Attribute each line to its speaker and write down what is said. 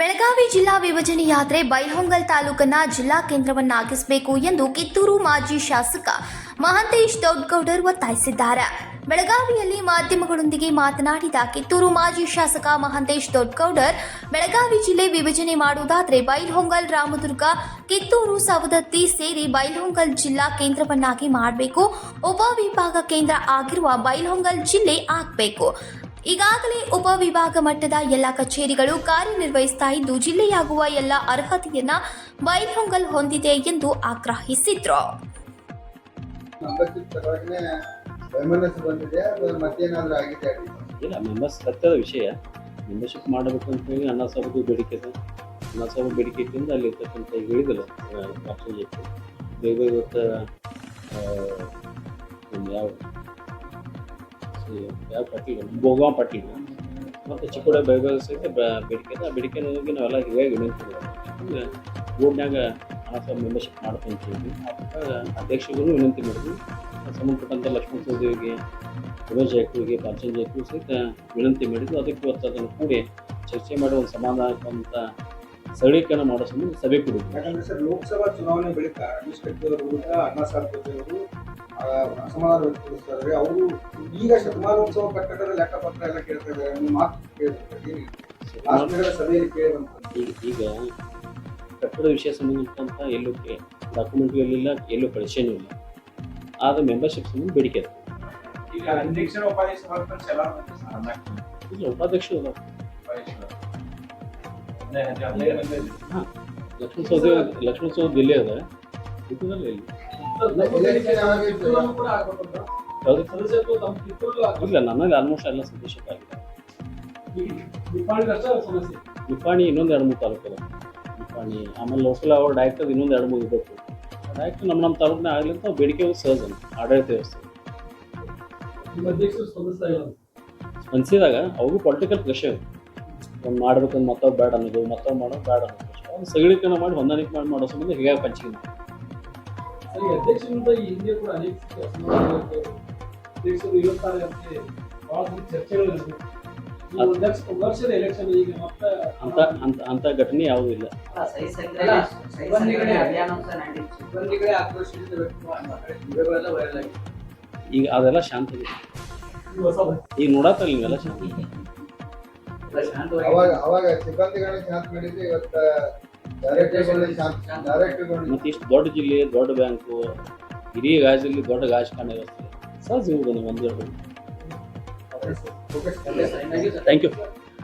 Speaker 1: ಬೆಳಗಾವಿ ಜಿಲ್ಲಾ ವಿಭಜನೆ ಯಾತ್ರೆ ಬೈಲಹೊಂಗಲ್ ತಾಲೂಕನ್ನ ಜಿಲ್ಲಾ ಕೇಂದ್ರವನ್ನಾಗಿಸಬೇಕು ಎಂದು ಕಿತ್ತೂರು ಮಾಜಿ ಶಾಸಕ ಮಹಂತೇಶ್ ದೊಡ್ಡಗೌಡರ್ ಒತ್ತಾಯಿಸಿದ್ದಾರೆ. ಬೆಳಗಾವಿಯಲ್ಲಿ ಮಾಧ್ಯಮಗಳೊಂದಿಗೆ ಮಾತನಾಡಿದ ಕಿತ್ತೂರು ಮಾಜಿ ಶಾಸಕ ಮಹಂತೇಶ್ ದೊಡ್ಡಗೌಡರ್ ಬೆಳಗಾವಿ ಜಿಲ್ಲೆ ವಿಭಜನೆ ಮಾಡುವುದಾದರೆ ಬೈಲ್ಹೊಂಗಲ್ ರಾಮದುರ್ಗ, ಕಿತ್ತೂರು ಸವದತ್ತಿ ಸೇರಿ ಬೈಲ್ಹೊಂಗಲ್ ಜಿಲ್ಲಾ ಕೇಂದ್ರವನ್ನಾಗಿ ಮಾಡಬೇಕು. ಉಪವಿಭಾಗ ಕೇಂದ್ರ ಆಗಿರುವ ಬೈಲ್ಹೊಂಗಲ್ ಜಿಲ್ಲೆ ಆಗಬೇಕು. ಈಗಾಗಲೇ ಉಪವಿಭಾಗ ಮಟ್ಟದ ಎಲ್ಲ ಕಚೇರಿಗಳು ಕಾರ್ಯನಿರ್ವಹಿಸ್ತಾ ಇದ್ದು ಜಿಲ್ಲೆಯಾಗುವ ಎಲ್ಲ ಅರ್ಹತೆಯನ್ನ ಬೈಲಹೊಂಗಲ್ ಹೊಂದಿದೆ ಎಂದು ಆಗ್ರಹಿಸಿದ್ರು
Speaker 2: ಇಲ್ಲ ಮೆಂಬರ್ಸ್ ಸತ್ಯದ ವಿಷಯ ಮೆಂಬರ್ಶಿಪ್ ಮಾಡಬೇಕು ಅಂತ ಹೇಳಿ ಅಣ್ಣ ಸಾಹೇಬ್ ಬೇಡಿಕೆ ಇದೆ ಅಣ್ಣ ಸಾಹೇಬ್ ಬೇಡಿಕೆ ಇಟ್ಟಿಂದ ಅಲ್ಲಿ ಇರ್ತಕ್ಕಂಥ ಹೇಳಿದಲ್ಲ ರಾಷ್ಟ್ರಜಕ್ಕೆ ಬೇಗ ಬೇಗ ಇವತ್ತು ಯಾವ ಯಾವ ಪಾಟೀಲ್ ಬೋಗಾಂ ಮತ್ತು ಚಿಕ್ಕೋಡೆ ಬೈಬಲ್ ಸಹಿತ ಬೇಡಿಕೆ ಆ ಹೋಗಿ ನಾವೆಲ್ಲ ಹಿರಿಯಾಗಿ ವಿನಂತಿ ಬೋರ್ಡ್ನಾಗ ಹಣ ಮೆಂಬರ್ಶಿಪ್ ಮಾಡ್ಕೊಂತೀವಿ ಅಧ್ಯಕ್ಷರಿಗೂ ವಿನಂತಿ ಮಾಡಿದ್ವಿ. ಸಂಬಂಧಪಟ್ಟಂಥ ಲಕ್ಷ್ಮಣ ಸೌದಿಗೆ ರಮೇಶ್ ಜಾರಕಿಹೊಳಿಗೆ ಪಾರ್ಚನ್ ಜಾರಕಿಹೊಳಿ ಸಹಿತ ವಿನಂತಿ ಮಾಡಿದ್ದು ಅದಕ್ಕೆ ಇವತ್ತು ಅದನ್ನು ಕೂಡಿ ಚರ್ಚೆ ಮಾಡಿ ಒಂದು ಸಮಾಧಾನಕ್ಕಂತ ಸರಳೀಕರಣ ಮಾಡೋ ಸಂಬಂಧ ಸಭೆ ಕೂಡಿದ್ವಿ
Speaker 3: ಯಾಕಂದ್ರೆ ಸರ್ ಲೋಕಸಭಾ ಚುನಾವಣೆ ಬಳಿಕ ರಮೇಶ್ ಕತ್ತಿ ಅವರ ವಿರುದ್ಧ ಅಣ್ಣಾ ಸಾಹೇಬ್ ಅವರು ಅಸಮಾಧಾನ ವ್ಯಕ್ತಪಡಿಸ್ತಾರೆ. ಅವರು ಈಗ ಶತಮಾನೋತ್ಸವ ಕಟ್ಟಡದ ಲೆಕ್ಕಪತ್ರ ಎಲ್ಲ ಕೇಳ್ತಾ ಇದ್ದಾರೆ. ನಿಮ್ಮ ಮಾತು ಲಾಸ್ಟ್ ಸಭೆಯಲ್ಲಿ ಕೇಳಿದಂತ
Speaker 2: ಈಗ ಕಟ್ಟಡ ವಿಷಯ ಸಂಬಂಧಪಟ್ಟಂತ ಎಲ್ಲೂ ಡಾಕ್ಯುಮೆಂಟ್ ಇರಲಿಲ್ಲ ಎಲ್ಲೂ ಕಳಿಸೇನೂ ಇಲ್ಲ. ಆದ ಮೆಂಬರ್ಶಿಪ್ ಸಂಬಂಧ ಬೇಡಿಕೆ ಇದೆ
Speaker 4: ಈಗ ಅಧ್ಯಕ್ಷರ ಉಪಾಧ್ಯಕ್ಷ
Speaker 2: ಇಲ್ಲ ಉಪಾಧ್ಯಕ್ಷರು ಅದಾರ. ಲಕ್ಷ್ಮಣ ಸೌದಿ ಲಕ್ಷ್ಮಣ ಸೌದಿ ಇಲ್ಲೇ ಅದ? ಇದ್ದದಲ್ಲ ಇಲ್ಲಿ ನನ್ನಲ್ಲಿ ಆಲ್ಮೋಸ್ಟ್ ಎಲ್ಲ ಸಂದೇಶಕ್ಕೆ ಆಗಿದೆ. ನಿಪ್ಪಾಣಿ ಇನ್ನೊಂದು ಎರಡು ಮೂರು ತಾಲೂಕು ನಿಪ್ಪಾಣಿ ಆಮೇಲೆ ಲೋಕಲ್ ಅವ್ರ ಡೈರೆಕ್ಟರ್ ಇನ್ನೊಂದು ಎರಡು ಮೂರು ಇರಬೇಕು ಡೈರೆಕ್ಟ್ ನಮ್ಮ ನಮ್ಮ ತಾಲೂಕಿನ ಆಗಲಿ ಅಂತ ಬೇಡಿಕೆ ಸಹಜ ಆಡಳಿತ ವ್ಯವಸ್ಥೆ. ಸ್ಪಂದಿಸಿದಾಗ ಅವ್ರಿಗೂ ಪೊಲಿಟಿಕಲ್ ಪ್ರೆಷರ್ ಒಂದು ಮಾಡ್ಬೇಕಂದ್ ಮತ್ತೊಬ್ಬ ಬೇಡ ಅನ್ನೋದು ಮತ್ತೊಬ್ಬ ಮಾಡೋದು ಬೇಡ ಅನ್ನೋದು. ಸಗಳಿಕನ ಮಾಡಿ ಹೊಂದಾಣಿಕೆ ಮಾಡಿ ಮಾಡೋ ಸಂಬಂಧ ಹೀಗಾಗಿ ಪಂಚಿಕೆ ಮಾಡಿ
Speaker 5: ಅಧ್ಯಕ್ಷರಿಂದ ಈ ಹಿಂದೆ ಕೂಡ ಅನೇಕ ಸಮಾರಂಭಗಳು ಅಧ್ಯಕ್ಷರು ಇರುತ್ತಾರೆ ಅಂತ ಚರ್ಚೆಗಳು
Speaker 2: ಅಂತ ಅಂತ ಅಂತ ಘಟನೆ ಯಾವುದೂ ಇಲ್ಲ. ಈಗ ಅದೆಲ್ಲ ಶಾಂತಿ ಇದೆ
Speaker 5: ಈ ಹೊಸ
Speaker 2: ಈಗ ನೋಡತ್ತಲ್ಲ ನೀವೆಲ್ಲ ಶಾಂತ?
Speaker 3: ಅವಾಗ ಅವಾಗ ಸಿಬ್ಬಂದಿಗಳನ್ನ ಶಾಂತ ಮಾಡಿದ್ರೆ ಇವತ್ತ ಡೈರೆಕ್ಟರ್ಗಳನ್ನ ಶಾಂತ ಡೈರೆಕ್ಟರ್ಗಳನ್ನ
Speaker 2: ಮತ್ತು ಇಷ್ಟು ದೊಡ್ಡ ಜಿಲ್ಲೆ ದೊಡ್ಡ ಬ್ಯಾಂಕು ಹಿರಿಯ ಗಾಜಲ್ಲಿ ದೊಡ್ಡ ರಾಜಕಾರಣ ವ್ಯವಸ್ಥೆ. ಸಹಜ ಇರ್ಬೋದು ಒಂದು.
Speaker 3: Focus
Speaker 2: thank you